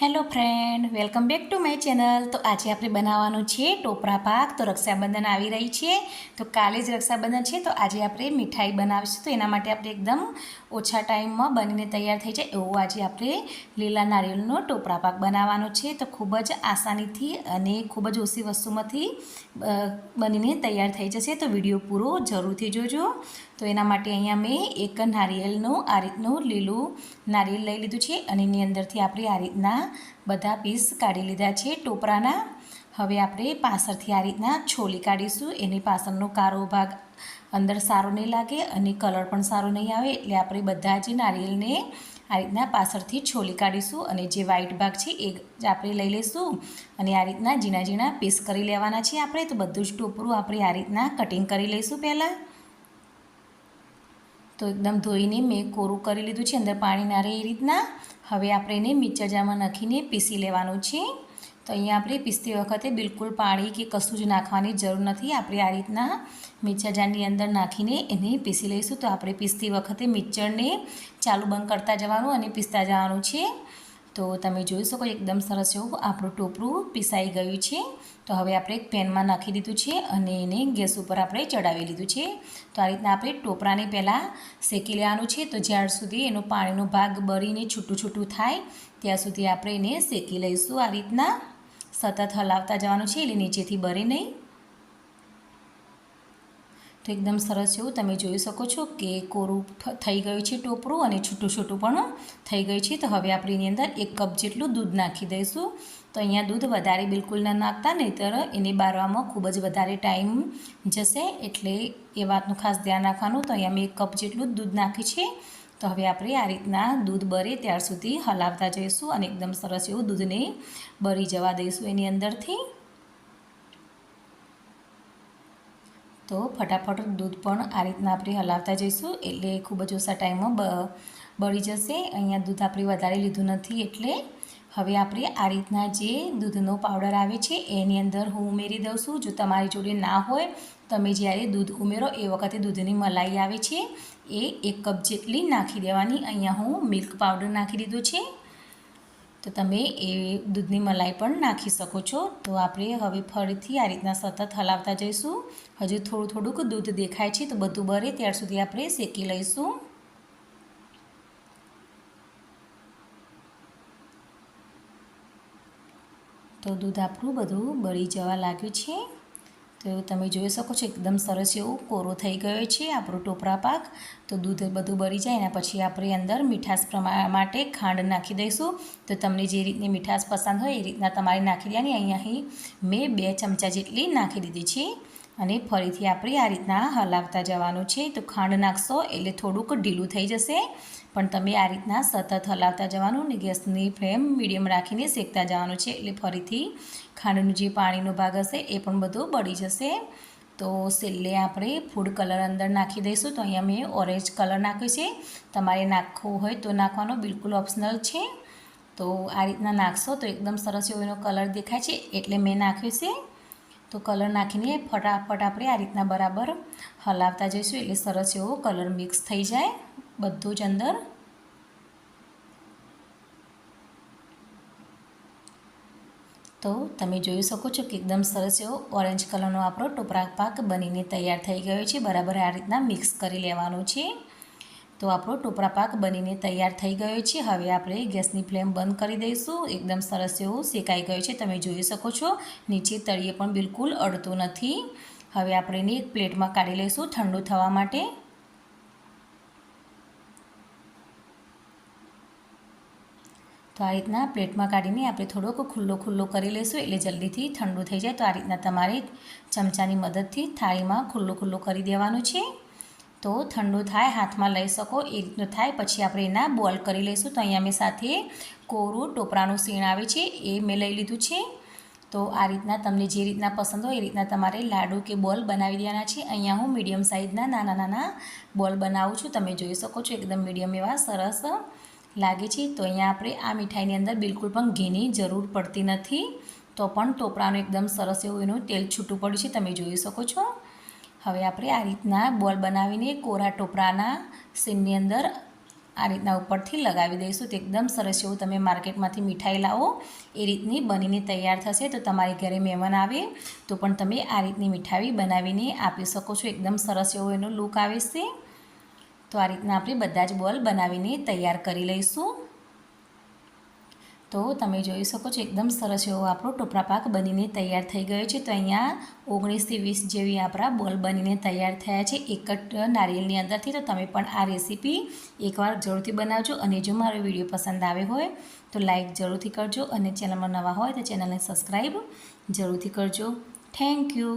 Hello friend welcome back to my channel તો આજે આપણે બનાવવાનું છે ટોપરા પાક. તો રક્ષાબંધન આવી રહી છે. તો કાલે જ રક્ષાબંધન છે. તો આજે આપણે મીઠાઈ બનાવીશું. તો એના માટે આપણે એકદમ ઓછા ટાઈમમાં બનીને તૈયાર થઈ જાય એવો આજે આપણે લીલા નારિયેળનો ટોપરા પાક બનાવવાનો છે. તો ખૂબ જ આસાનીથી અને ખૂબ જ ઓછી વસ્તુમાંથી બનીને તૈયાર થઈ જશે. તો વીડિયો પૂરો જરૂરથી જોજો. તો એના માટે અહીંયા મેં એક નારિયેળનું, આ રીતનું લીલું નારિયેળ લઈ લીધું છે અને એની અંદરથી આપણે આ રીતના બધા પીસ કાઢી લીધા છે ટોપરાના. હવે આપણે પાછળથી આ રીતના છોલી કાઢીશું. એની પાછળનો કારો ભાગ અંદર સારો નહીં લાગે અને કલર પણ સારો નહીં આવે એટલે આપણે બધા જ નારિયેળને આ રીતના પાછળથી છોલી કાઢીશું અને જે વ્હાઈટ ભાગ છે એ આપણે લઈ લઈશું અને આ રીતના ઝીણા ઝીણા પીસ કરી લેવાના છે આપણે. તો બધું જ ટોપરું આપણે આ રીતના કટિંગ કરી લઈશું પહેલાં. તો એકદમ ધોઈને મેં કોરું કરી લીધું છે, અંદર પાણી ના રહે એ રીતના. હવે આપણે એને મિક્સર જારમાં નાખીને પીસી લેવાનું છે. તો અહીંયા આપણે પીસતી વખતે બિલકુલ પાણી કે કશું જ નાખવાની જરૂર નથી. આપણે આ રીતના મિક્સર જારની અંદર નાખીને એને પીસી લઈશું. તો આપણે પીસતી વખતે મિક્સરને ચાલુ બંધ કરતા જવાનું અને પીસતા જવાનું છે. તો તમે જોઈ શકો એકદમ સરસ એવું આપણું ટોપરું પીસાઈ ગયું છે. તો હવે આપણે એક પેનમાં નાખી દીધું છે અને એને ગેસ ઉપર આપણે ચડાવી લીધું છે. તો આ રીતના આપણે ટોપરાને પહેલાં શેકી લેવાનું છે. તો જ્યાર સુધી એનો પાણીનો ભાગ બળીને છૂટું છૂટું થાય, ત્યાં સુધી આપણે એને શેકી લઈશું. આ રીતના સતત હલાવતા જવાનું છે. એટલે નીચેથી બરે નહીં. એકદમ સરસ એવું તમે જોઈ શકો છો કે કોરું થઈ ગયું છે ટોપરું અને છૂટું છૂટું પણ થઈ ગયું છે. તો હવે આપણે એની અંદર એક કપ જેટલું દૂધ નાખી દઈશું. તો અહીંયા દૂધ વધારે બિલકુલ ન નાખતા, નહીંતર એને બારવામાં ખૂબ જ વધારે ટાઈમ જશે. એટલે એ વાતનું ખાસ ધ્યાન રાખવાનું. તો અહીંયા મેં એક કપ જેટલું દૂધ નાખ્યું છે. તો હવે આપણે આ રીતના દૂધ બળે ત્યાર સુધી હલાવતા જઈશું અને એકદમ સરસ એવું દૂધને બરી જવા દઈશું એની અંદરથી. તો ફટાફટ દૂધ પણ આ રીતના આપણે હલાવતા જઈશું. એટલે ખૂબ જ ઓછા ટાઈમમાં બળી જશે. અહીંયા દૂધ આપણે વધારે લીધું નથી. એટલે હવે આપણે આ રીતના જે દૂધનો પાવડર આવે છે, એની અંદર હું ઉમેરી દઉં છું. જો તમારી જોડે ના હોય, તમે જ્યારે દૂધ ઉમેરો, એ વખતે દૂધની મલાઈ આવે છે. એ એક કપ જેટલી નાખી દેવાની. અહીંયા હું મિલ્ક પાવડર નાખી દીધું છે. તો તમે એ દૂધની મલાઈ પણ નાખી શકો છો. તો આપણે હવે ફરીથી આ રીતના સતત હલાવતા જઈશું. હજુ થોડું થોડુંક દૂધ દેખાય છે તો બધું બરે ત્યાર સુધી આપણે શેકી લઈશું. તો દૂધ આપણું બધું બળી જવા લાગ્યું છે. તો તમે જોઈ શકો છો, એકદમ સરસ એવું કોરો થઈ ગયો છે આપણો ટોપરા પાક. તો દૂધ બધું બળી જાય એના પછી આપણે અંદર મીઠાશ પ્રમાણ માટે ખાંડ નાખી દઈશું. તો તમને જે રીતની મીઠાશ પસંદ હોય એ રીતના તમારે નાખી દેવાની. અહીંયા અહીં મેં બે ચમચા જેટલી નાખી દીધી છે. અને ફરીથી આપણે આ રીતના હલાવતા જવાનું છે. તો ખાંડ નાખશો એટલે થોડુંક ઢીલું થઈ જશે. પણ તમે આ રીતના સતત હલાવતા જવાનું ને ગેસની ફ્લેમ મીડિયમ રાખીને શેકતા જવાનું છે. એટલે ફરીથી ખાંડનું જે પાણીનો ભાગ હશે એ પણ બધું બળી જશે. તો છેલ્લે આપણે ફૂડ કલર અંદર નાખી દઈશું. તો અહીંયા મેં ઓરેન્જ કલર નાખ્યો છે. તમારે નાખવો હોય તો નાખવાનો બિલકુલ ઓપ્શનલ છે. તો આ રીતના નાખશો તો એકદમ સરસ એવો એનો કલર દેખાય છે. એટલે મેં નાખ્યો છે. તો કલર નાખીને ફટાફટ આપણે આ રીતના બરાબર હલાવતા જઈશું. એટલે સરસ એવો કલર મિક્સ થઈ જાય બધું જ અંદર. તો તમે જોઈ શકો છો કે એકદમ સરસ એવો ઓરેન્જ કલરનો આપણો ટોપરા પાક બનીને તૈયાર થઈ ગયો છે. બરાબર આ રીતના મિક્સ કરી લેવાનું છે. તો આપણો ટોપરા પાક બનીને તૈયાર થઈ ગયો છે. હવે આપણે ગેસની ફ્લેમ બંધ કરી દઈશું. એકદમ સરસ એવું શેકાઈ ગયો છે. તમે જોઈ શકો છો, નીચે તળિયે પણ બિલકુલ અડતું નથી. હવે આપણે એને એક પ્લેટમાં કાઢી લઈશું ઠંડુ થવા માટે. તો આ રીતના પ્લેટમાં કાઢીને આપણે થોડોક ખુલ્લો ખુલ્લો કરી લઈશું એટલે જલ્દીથી ઠંડુ થઈ જાય. તો આ રીતના તમારે ચમચાની મદદથી થાળીમાં ખુલ્લો ખુલ્લો કરી દેવાનું છે. તો ઠંડુ થાય, હાથમાં લઈ શકો, એ રીતનું થાય. પછી આપણે એના બોલ કરી લઈશું. તો અહીંયા મેં સાથે કોરું, ટોપરાનું સીણ આવે છે, એ મેં લઈ લીધું છે. તો આ રીતના તમને જે રીતના પસંદ હોય, એ રીતના તમારે લાડુ કે બોલ બનાવી દેવાના છે. અહીંયા હું મીડિયમ સાઇઝના નાના નાના બોલ બનાવું છું. તમે જોઈ શકો છો, એકદમ મીડિયમ એવા સરસ લાગે છે. તો અહીંયા આપણે આ મીઠાઈની અંદર બિલકુલ પણ ઘીની જરૂર પડતી નથી. તો પણ ટોપરાનું એકદમ સરસ એવું એનું તેલ છૂટું પડ્યું છે. તમે જોઈ શકો છો. હવે આપણે આ રીતના બોલ બનાવીને કોરા ટોપરાના સીનની અંદર આ રીતના ઉપરથી લગાવી દઈશું. તો એકદમ સરસ એવું તમે માર્કેટમાંથી મીઠાઈ લાવો. એ રીતની બનીને તૈયાર થશે. તો તમારી ઘરે મહેમાન આવે તો પણ તમે આ રીતની મીઠાઈ બનાવીને આપી શકો છો. એકદમ સરસ એવો એનો લુક આવે છે. તો આ રીતના આપણે બધા જ બોલ બનાવીને તૈયાર કરી લઈશું. તો તમે જોઈ શકો છો, એકદમ સરસ એવો આપણો ટોપરા પાક બનીને તૈયાર થઈ ગયો છે. તો અહીંયા ઓગણીસથી વીસ જેવી આપણા બોલ બનીને તૈયાર થયા છે એક જ નારિયેલની અંદરથી. તો તમે પણ આ રેસીપી એકવાર જરૂરથી બનાવજો અને જો મારો વીડિયો પસંદ આવ્યો હોય તો લાઈક જરૂરથી કરજો અને ચેનલમાં નવા હોય તો ચેનલને સબસ્ક્રાઈબ જરૂરથી કરજો. Thank you.